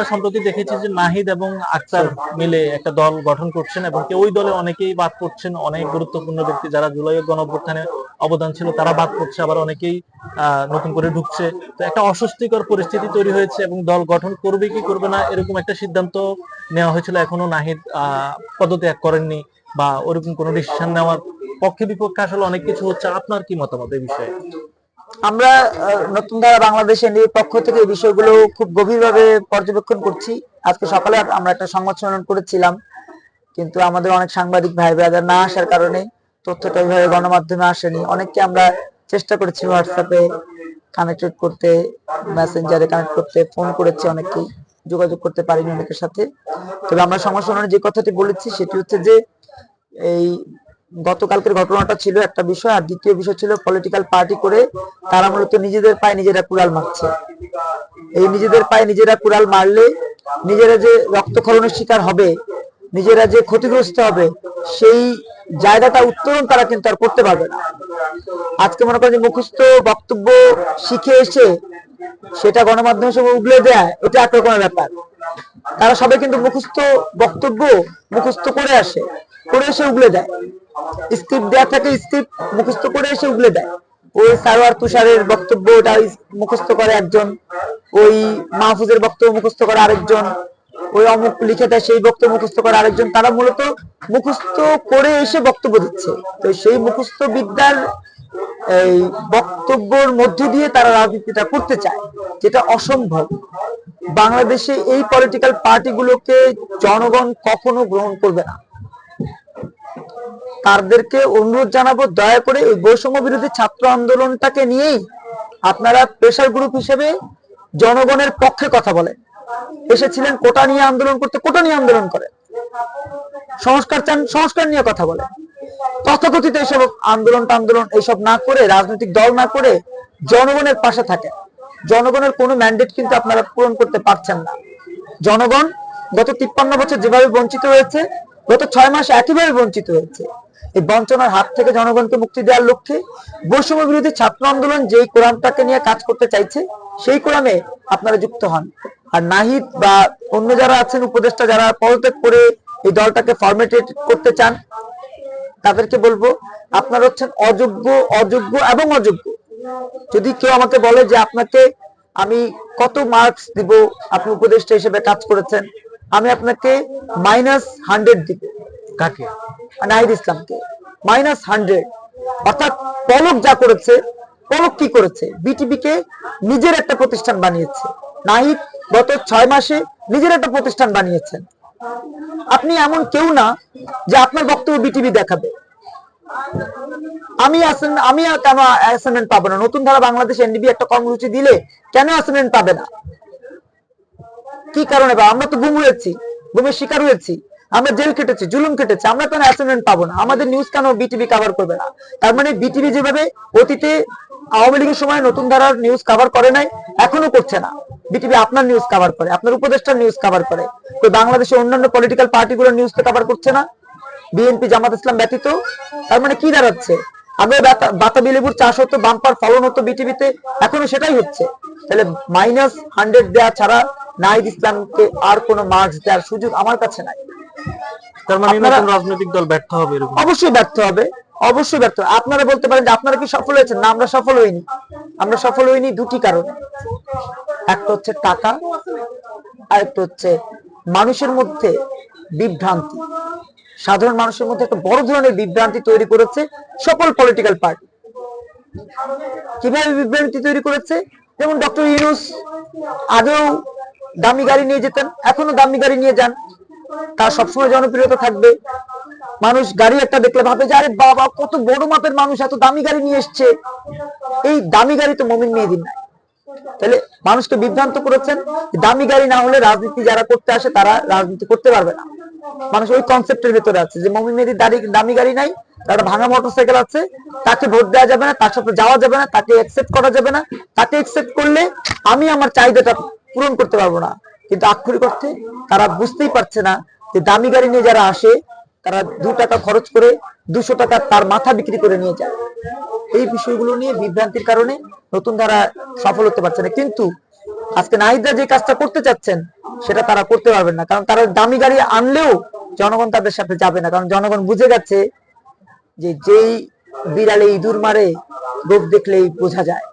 আমরা সম্প্রতি দেখেছি যে নাহিদ এবং আক্তার মিলে একটা দল গঠন করছেন এবং ওই দলে অনেকেই বাদ করছেন অনেক গুরুত্বপূর্ণ ব্যক্তি যারা জুলাই গণঅভ্যুত্থানে অবদান ছিল তারা বাদ করছে আবার অনেকেই নতুন করে ঢুকছে। তো একটা অস্বস্তিকর পরিস্থিতি তৈরি হয়েছে এবং দল গঠন করবে কি করবে না এরকম একটা সিদ্ধান্ত নেওয়া হয়েছিল, এখনও নাহিদ পদত্যাগ করেননি বা ওরকম কোনো ডিসিশন নেওয়ার পক্ষে বিপক্ষে আসলে অনেক কিছু হচ্ছে। আপনার কি মতামত এই বিষয়ে? আমরা নতুন ধারা বাংলাদেশ এনডিএর পক্ষ থেকে এই বিষয়গুলো খুব গভীরভাবে পর্যবেক্ষণ করছি। আজকে সকালে আমরা একটা সংবাদ সম্মেলন করেছিলাম, কিন্তু আমাদের অনেক সাংবাদিক ভাই ব্রাদার না আসার কারণে তথ্যটা ওইভাবে গণমাধ্যমে আসেনি। অনেককে আমরা চেষ্টা করেছি হোয়াটসঅ্যাপে কানেক্টেড করতে মেসেঞ্জারে কানেক্ট করতে ফোন করেছি অনেককেই, যোগাযোগ করতে পারিনি অনেকের সাথে। তবে আমরা সংবাদ সম্মেলনে যে কথাটি বলেছি সেটি হচ্ছে যে, এই গতকালকের ঘটনাটা ছিল একটা বিষয়, আর দ্বিতীয় বিষয় ছিল পলিটিক্যাল পার্টি করে তারা মূলত নিজেদের পায়ে নিজেরা কুড়াল মারছে। এই নিজেদের পায়ে নিজেরা কুড়াল মারলে নিজেরা যে রক্তক্ষরণের শিকার হবে, নিজেরা যে ক্ষতিগ্রস্ত হবে, সেই জায়গাটা উত্তরণ তারা কিন্তু আর করতে পারবে না। আজকে মনে করেন যে মুখস্থ বক্তব্য শিখে এসে সেটা গণমাধ্যমের সঙ্গে উগলে দেয়, এটা একরকমের ব্যাপার। তারা সবাই কিন্তু মুখস্থ বক্তব্য মুখস্থ করে আসে, করে এসে উগলে দেয়। স্ক্রিপ্ট দেওয়া থাকে স্ক্রিপ্ট মুখস্থ করে এসে উগলে দেয়। ওই সারোয়ার তুষারের বক্তব্য, ওটা মুখস্থ করে একজন। ওই মাহফুজের বক্তব্য মুখস্থ করে আরেকজন। ওই অমুক লিখে দেয়, সেই বক্তব্য মুখস্থ করে আরেকজন। তারা মূলত মুখস্থ করে এসে বক্তব্য দিচ্ছে। তো সেই মুখস্থ বিদ্যার এই বক্তব্যর মধ্য দিয়ে তারা রাজনীতিটা করতে চায়, যেটা অসম্ভব। বাংলাদেশে এই পলিটিক্যাল পার্টিগুলোকে জনগণ কখনো গ্রহণ করবে না। তাদেরকে অনুরোধ জানাব, দয়া করে এই বৈষম্য বিরোধী ছাত্র আন্দোলনটাকে নিয়েই আপনারা প্রেশার গ্রুপ হিসেবে জনগণের পক্ষে কথা বলেন। এসেছিলেন, কোটা নিয়ে আন্দোলন করতে, কোটা নিয়ে আন্দোলন করেন সংস্কার চান, সংস্কার নিয়ে কথা বলেন তথাকথিত এইসব আন্দোলন আন্দোলন এইসব না করে, রাজনৈতিক দল না করে জনগণের পাশে থাকেন জনগণের কোনো ম্যান্ডেট কিন্তু আপনারা পূরণ করতে পারছেন না। জনগণ গত তিপ্পান্ন বছর যেভাবে বঞ্চিত হয়েছে, গত ছয় মাস একইভাবে বঞ্চিত হয়েছে। এই বঞ্চনার হাত থেকে জনগণকে মুক্তি দেওয়ার লক্ষ্যে বৈষম্য বিরোধী ছাত্র আন্দোলন যেই কোরআনটাকে নিয়ে কাজ করতে চাইছে, সেই কোরআনে আপনারা যুক্ত হন। আর নাহিদ বা অন্য যারা আছেন, উপদেষ্টা যারা পদত্যাগ করে এই দলটাকে ফর্মেটেড করতে চান, তাদেরকে বলব, আপনারা হচ্ছেন অযোগ্য অযোগ্য এবং অযোগ্য। যদি কেউ আমাকে বলে যে আপনাকে আমি কত মার্কস দিব, আপনি উপদেষ্টা হিসেবে কাজ করেছেন, আমি আপনাকে মাইনাস হান্ড্রেড দিব। কাকে? নাহিদ ইসলামকে। মাইনাস হান্ড্রেড অর্থাৎ পলক যা করেছে, পলক কি করেছে? বিটিভি কে নিজের একটা প্রতিষ্ঠান বানিয়েছে। নাহিদ গত ছয় মাসে নিজের একটা প্রতিষ্ঠান বানিয়েছেন। আপনি এমন কেউ না যে আপনার বক্তব্য বিটিভি দেখাবে। আমি আমি কেন অ্যাসাইনমেন্ট পাবো না? নতুন ধারা বাংলাদেশ এনডিবি একটা কর্মসূচি দিলে কেন অ্যাসাইনমেন্ট পাবে না? কি কারণে পাবো? আমরা তো গুম হয়েছি, গুমের শিকার হয়েছি, আমরা জেল কেটেছি জুলুম কেটেছি আমরা কেন অ্যাসাইনমেন্ট পাবো না? আমাদের নিউজ কেন বিটিভি কভার করবে না? তার মানে বিটিভি যেভাবে অতীতে আওয়ামী লীগের সময় নতুন ধারার নিউজ কভার করে নাই, এখনও করছে না। বিটিভি আপনার নিউজ কভার করে, আপনার উপদেষ্টার নিউজ কভার করে। তো বাংলাদেশের অন্যান্য পলিটিক্যাল পার্টিগুলোর নিউজ তো কভার করছে না? বিএনপি জামাত ইসলাম ব্যতীত? তার মানে কি দাঁড়াচ্ছে? আগে বাতা- বাতাবি লেবুর চাষ হতো বাম্পার ফলন হতো বিটিভিতে এখনও সেটাই হচ্ছে। তাহলে মাইনাস হান্ড্রেড দেওয়া ছাড়া নাহিদ ইসলামকে আর কোনো মার্কস দেওয়ার সুযোগ আমার কাছে নাই। তার মানে রাজনৈতিক দল ব্যর্থ হবে অবশ্যই ব্যর্থ হবে অবশ্যই ব্যর্থ আপনারা বলতে পারেন যে আপনারা কি সফল হয়েছেন? না আমরা সফল হইনি। আমরা সফল হইনি দুটি কারণে। একটা হচ্ছে টাকা আর একটা হচ্ছে মানুষের মধ্যে বিভ্রান্তি। সাধারণ মানুষের মধ্যে একটা বড় ধরনের বিভ্রান্তি তৈরি করেছে সকল পলিটিক্যাল পার্টি কীভাবে বিভ্রান্তি তৈরি করেছে? যেমন ডক্টর ইউনুস আগেও দামি গাড়ি নিয়ে যেতেন এখনও দামি গাড়ি নিয়ে যান। তার সবসময় জনপ্রিয়তা থাকবে। মানুষ গাড়ি একটা দেখলে ভাবে যে, আরে বাবা, কত বড় মাপের মানুষ, এত দামি গাড়ি নিয়ে এসছে। এই দামি গাড়ি তো মমিন মেয়েদিন নাই। তাহলে মানুষকে বিভ্রান্ত করেছেন দামি গাড়ি না হলে রাজনীতি যারা করতে আসে, তারা রাজনীতি করতে পারবে না। মানুষ ওই কনসেপ্টের ভেতরে আছে যে মেয়েদির দাড়ি, দামি গাড়ি নাই, তার ভাঙা মোটরসাইকেল আছে, তাকে ভোট দেওয়া যাবে না, তার সাথে যাওয়া যাবে না, তাকে একসেপ্ট করা যাবে না। তাকে একসেপ্ট করলে আমি আমার চাহিদাটা পূরণ করতে পারব না। কিন্তু আক্ষরিক অর্থে তারা বুঝতেই পারছে না যে দামি গাড়ি নিয়ে যারা আসে, তারা দু টাকা খরচ করে দুশো টাকা তার মাথা বিক্রি করে নিয়ে যায়। এই বিষয়গুলো নিয়ে বিভ্রান্তির কারণে নতুন ধারা সফল হতে পারছে না। কিন্তু আজকে নাহিদরা যে কাজটা করতে চাচ্ছেন, সেটা তারা করতে পারবেন না। কারণ তারা দামি গাড়ি আনলেও জনগণ তাদের সাথে যাবে না। কারণ জনগণ বুঝে গেছে যে যেই বিড়ালে ইঁদুর মারে রোগ দেখলেই বোঝা যায়।